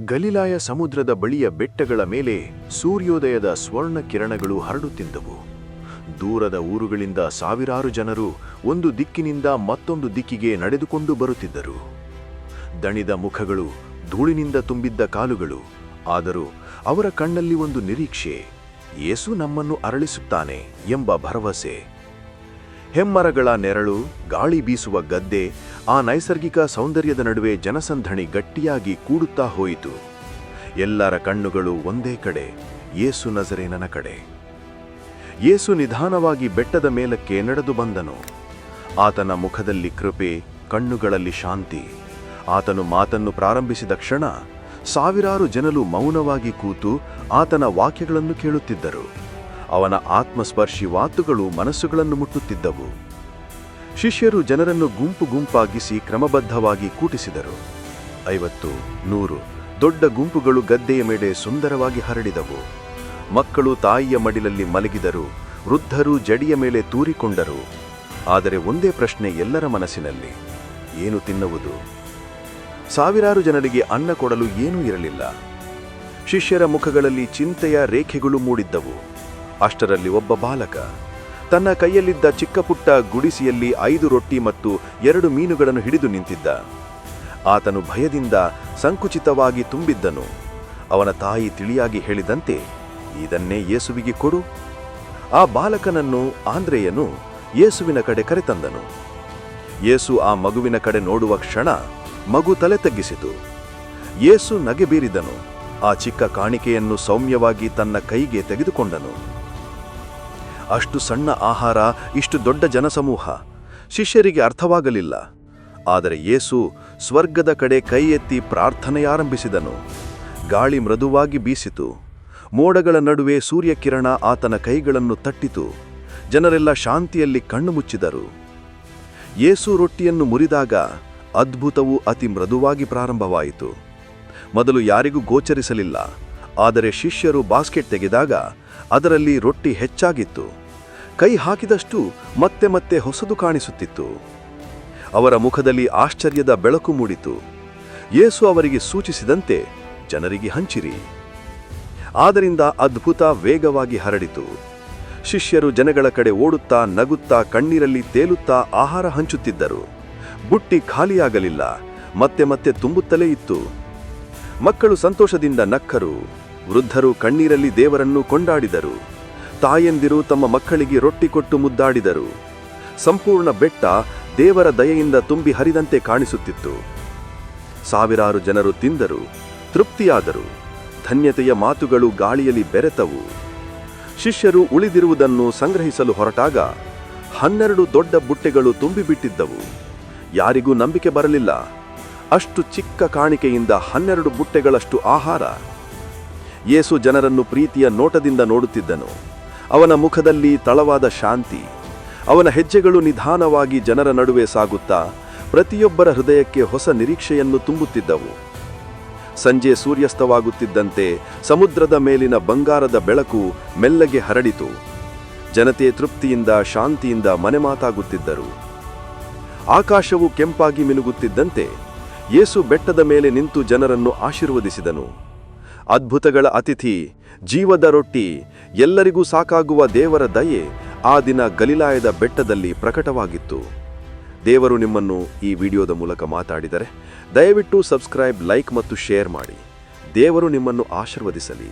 ಗಲಿಲಾಯ ಸಮುದ್ರದ ಬಳಿಯ ಬೆಟ್ಟಗಳ ಮೇಲೆ ಸೂರ್ಯೋದಯದ ಸ್ವರ್ಣ ಕಿರಣಗಳು ಹರಡುತ್ತಿದ್ದವು ದೂರದ ಊರುಗಳಿಂದ ಸಾವಿರಾರು ಜನರು ಒಂದು ದಿಕ್ಕಿನಿಂದ ಮತ್ತೊಂದು ದಿಕ್ಕಿಗೆ ನಡೆದುಕೊಂಡು ಬರುತ್ತಿದ್ದರು. ದಣಿದ ಮುಖಗಳು, ಧೂಳಿನಿಂದ ತುಂಬಿದ್ದ ಕಾಲುಗಳು, ಆದರೂ ಅವರ ಕಣ್ಣಲ್ಲಿ ಒಂದು ನಿರೀಕ್ಷೆ, ಯೇಸು ನಮ್ಮನ್ನು ಅರಳಿಸುತ್ತಾನೆ ಎಂಬ ಭರವಸೆ. ಹೆಮ್ಮರಗಳ ನೆರಳು, ಗಾಳಿ ಬೀಸುವ ಗದ್ದೆ, ಆ ನೈಸರ್ಗಿಕ ಸೌಂದರ್ಯದ ನಡುವೆ ಜನಸಂದಣಿ ಗಟ್ಟಿಯಾಗಿ ಕೂಡುತ್ತಾ ಹೋಯಿತು. ಎಲ್ಲರ ಕಣ್ಣುಗಳು ಒಂದೇ ಕಡೆ, ಯೇಸು ನಜರೇನನ ಕಡೆ. ಯೇಸು ನಿಧಾನವಾಗಿ ಬೆಟ್ಟದ ಮೇಲಕ್ಕೆ ನಡೆದು ಬಂದನು. ಆತನ ಮುಖದಲ್ಲಿ ಕೃಪೆ, ಕಣ್ಣುಗಳಲ್ಲಿ ಶಾಂತಿ. ಆತನು ಮಾತನ್ನು ಪ್ರಾರಂಭಿಸಿದ ಕ್ಷಣ ಸಾವಿರಾರು ಜನರು ಮೌನವಾಗಿ ಕೂತು ಆತನ ವಾಕ್ಯಗಳನ್ನು ಕೇಳುತ್ತಿದ್ದರು. ಅವನ ಆತ್ಮಸ್ಪರ್ಶಿ ವಾತುಗಳು ಮನಸ್ಸುಗಳನ್ನು ಮುಟ್ಟುತ್ತಿದ್ದವು. ಶಿಷ್ಯರು ಜನರನ್ನು ಗುಂಪು ಗುಂಪಾಗಿಸಿ ಕ್ರಮಬದ್ಧವಾಗಿ ಕೂಟಿಸಿದರು. ಐವತ್ತು, ನೂರು, ದೊಡ್ಡ ಗುಂಪುಗಳು ಗದ್ದೆಯ ಮೇಲೆ ಸುಂದರವಾಗಿ ಹರಡಿದವು. ಮಕ್ಕಳು ತಾಯಿಯ ಮಡಿಲಲ್ಲಿ ಮಲಗಿದರು, ವೃದ್ಧರು ಜಡಿಯ ಮೇಲೆ ತೂರಿಕೊಂಡರು. ಆದರೆ ಒಂದೇ ಪ್ರಶ್ನೆ ಎಲ್ಲರ ಮನಸ್ಸಿನಲ್ಲಿ, ಏನು ತಿನ್ನುವುದು? ಸಾವಿರಾರು ಜನರಿಗೆ ಅನ್ನ ಕೊಡಲು ಏನೂ ಇರಲಿಲ್ಲ. ಶಿಷ್ಯರ ಮುಖಗಳಲ್ಲಿ ಚಿಂತೆಯ ರೇಖೆಗಳು ಮೂಡಿದ್ದವು. ಅಷ್ಟರಲ್ಲಿ ಒಬ್ಬ ಬಾಲಕ. ತನ್ನ ಕೈಯಲ್ಲಿದ್ದ ಚಿಕ್ಕಪುಟ್ಟ ಗುಡಿಸಿಯಲ್ಲಿ ಐದು ರೊಟ್ಟಿ ಮತ್ತು ಎರಡು ಮೀನುಗಳನ್ನು ಹಿಡಿದು ನಿಂತಿದ್ದ. ಆತನು ಭಯದಿಂದ ಸಂಕುಚಿತವಾಗಿ ತುಂಬಿದ್ದನು. ಅವನ ತಾಯಿ ತಿಳಿಯಾಗಿ ಹೇಳಿದಂತೆ, ಇದನ್ನೇ ಯೇಸುವಿಗೆ ಕೊಡು. ಆ ಬಾಲಕನನ್ನು ಆಂದ್ರೆಯನು ಯೇಸುವಿನ ಕಡೆ ಕರೆತಂದನು. ಯೇಸು ಆ ಮಗುವಿನ ಕಡೆ ನೋಡುವ ಕ್ಷಣ ಮಗು ತಲೆ ತಗ್ಗಿಸಿತು. ಯೇಸು ನಗೆ ಬೀರಿದನು. ಆ ಚಿಕ್ಕ ಕಾಣಿಕೆಯನ್ನು ಸೌಮ್ಯವಾಗಿ ತನ್ನ ಕೈಗೆ ತೆಗೆದುಕೊಂಡನು. ಅಷ್ಟು ಸಣ್ಣ ಆಹಾರ, ಇಷ್ಟು ದೊಡ್ಡ ಜನಸಮೂಹ. ಶಿಷ್ಯರಿಗೆ ಅರ್ಥವಾಗಲಿಲ್ಲ. ಆದರೆ ಯೇಸು ಸ್ವರ್ಗದ ಕಡೆ ಕೈ ಎತ್ತಿ ಪ್ರಾರ್ಥನೆಯಾರಂಭಿಸಿದನು. ಗಾಳಿ ಮೃದುವಾಗಿ ಬೀಸಿತು. ಮೋಡಗಳ ನಡುವೆ ಸೂರ್ಯಕಿರಣ ಆತನ ಕೈಗಳನ್ನು ತಟ್ಟಿತು. ಜನರೆಲ್ಲ ಶಾಂತಿಯಲ್ಲಿ ಕಣ್ಣು ಮುಚ್ಚಿದರು. ಯೇಸು ರೊಟ್ಟಿಯನ್ನು ಮುರಿದಾಗ ಅದ್ಭುತವು ಅತಿ ಮೃದುವಾಗಿ ಪ್ರಾರಂಭವಾಯಿತು. ಮೊದಲು ಯಾರಿಗೂ ಗೋಚರಿಸಲಿಲ್ಲ. ಆದರೆ ಶಿಷ್ಯರು ಬಾಸ್ಕೆಟ್ ತೆಗೆದಾಗ ಅದರಲ್ಲಿ ರೊಟ್ಟಿ ಹೆಚ್ಚಾಗಿತ್ತು. ಕೈ ಹಾಕಿದಷ್ಟು ಮತ್ತೆ ಮತ್ತೆ ಹೊಸದು ಕಾಣಿಸುತ್ತಿತ್ತು. ಅವರ ಮುಖದಲ್ಲಿ ಆಶ್ಚರ್ಯದ ಬೆಳಕು ಮೂಡಿತು. ಯೇಸು ಅವರಿಗೆ ಸೂಚಿಸಿದಂತೆ, ಜನರಿಗೆ ಹಂಚಿರಿ. ಆದ್ದರಿಂದ ಅದ್ಭುತ ವೇಗವಾಗಿ ಹರಡಿತು. ಶಿಷ್ಯರು ಜನಗಳ ಕಡೆ ಓಡುತ್ತಾ ನಗುತ್ತಾ ಕಣ್ಣೀರಲ್ಲಿ ತೇಲುತ್ತಾ ಆಹಾರ ಹಂಚುತ್ತಿದ್ದರು. ಬುಟ್ಟಿ ಖಾಲಿಯಾಗಲಿಲ್ಲ, ಮತ್ತೆ ಮತ್ತೆ ತುಂಬುತ್ತಲೇ ಇತ್ತು. ಮಕ್ಕಳು ಸಂತೋಷದಿಂದ ನಕ್ಕರು, ವೃದ್ಧರು ಕಣ್ಣೀರಲ್ಲಿ ದೇವರನ್ನು ಕೊಂಡಾಡಿದರು. ತಾಯಂದಿರು ತಮ್ಮ ಮಕ್ಕಳಿಗೆ ರೊಟ್ಟಿ ಕೊಟ್ಟು ಮುದ್ದಾಡಿದರು. ಸಂಪೂರ್ಣ ಬೆಟ್ಟ ದೇವರ ದಯೆಯಿಂದ ತುಂಬಿ ಹರಿದಂತೆ ಕಾಣಿಸುತ್ತಿತ್ತು. ಸಾವಿರಾರು ಜನರು ತಿಂದರು, ತೃಪ್ತಿಯಾದರು. ಧನ್ಯತೆಯ ಮಾತುಗಳು ಗಾಳಿಯಲ್ಲಿ ಬೆರೆತವು. ಶಿಷ್ಯರು ಉಳಿದಿರುವುದನ್ನು ಸಂಗ್ರಹಿಸಲು ಹೊರಟಾಗ ಹನ್ನೆರಡು ದೊಡ್ಡ ಬುಟ್ಟೆಗಳು ತುಂಬಿಬಿಟ್ಟಿದ್ದವು. ಯಾರಿಗೂ ನಂಬಿಕೆ ಬರಲಿಲ್ಲ. ಅಷ್ಟು ಚಿಕ್ಕ ಕಾಣಿಕೆಯಿಂದ ಹನ್ನೆರಡು ಬುಟ್ಟೆಗಳಷ್ಟು ಆಹಾರ. ಯೇಸು ಜನರನ್ನು ಪ್ರೀತಿಯ ನೋಟದಿಂದ ನೋಡುತ್ತಿದ್ದನು. ಅವನ ಮುಖದಲ್ಲಿ ತಳವಾದ ಶಾಂತಿ. ಅವನ ಹೆಜ್ಜೆಗಳು ನಿಧಾನವಾಗಿ ಜನರ ನಡುವೆ ಸಾಗುತ್ತಾ ಪ್ರತಿಯೊಬ್ಬರ ಹೃದಯಕ್ಕೆ ಹೊಸ ನಿರೀಕ್ಷೆಯನ್ನು ತುಂಬುತ್ತಿದ್ದವು. ಸಂಜೆ ಸೂರ್ಯಾಸ್ತವಾಗುತ್ತಿದ್ದಂತೆ ಸಮುದ್ರದ ಮೇಲಿನ ಬಂಗಾರದ ಬೆಳಕು ಮೆಲ್ಲಗೆ ಹರಡಿತು. ಜನತೆ ತೃಪ್ತಿಯಿಂದ ಶಾಂತಿಯಿಂದ ಮನೆಮಾತಾಗುತ್ತಿದ್ದರು ಆಕಾಶವು ಕೆಂಪಾಗಿ ಮಿನುಗುತ್ತಿದ್ದಂತೆ ಯೇಸು ಬೆಟ್ಟದ ಮೇಲೆ ನಿಂತು ಜನರನ್ನು ಆಶೀರ್ವದಿಸಿದನು. ಅದ್ಭುತಗಳ ಅತಿಥಿ, ಜೀವದ ರೊಟ್ಟಿ, ಎಲ್ಲರಿಗೂ ಸಾಕಾಗುವ ದೇವರ ದಯೆ ಆ ದಿನ ಗಲಿಲಾಯದ ಬೆಟ್ಟದಲ್ಲಿ ಪ್ರಕಟವಾಗಿತ್ತು. ದೇವರು ನಿಮ್ಮನ್ನು ಈ ವಿಡಿಯೋದ ಮೂಲಕ ಮಾತಾಡಿದರೆ ದಯವಿಟ್ಟು ಸಬ್ಸ್ಕ್ರೈಬ್, ಲೈಕ್ ಮತ್ತು ಶೇರ್ ಮಾಡಿ. ದೇವರು ನಿಮ್ಮನ್ನು ಆಶೀರ್ವದಿಸಲಿ.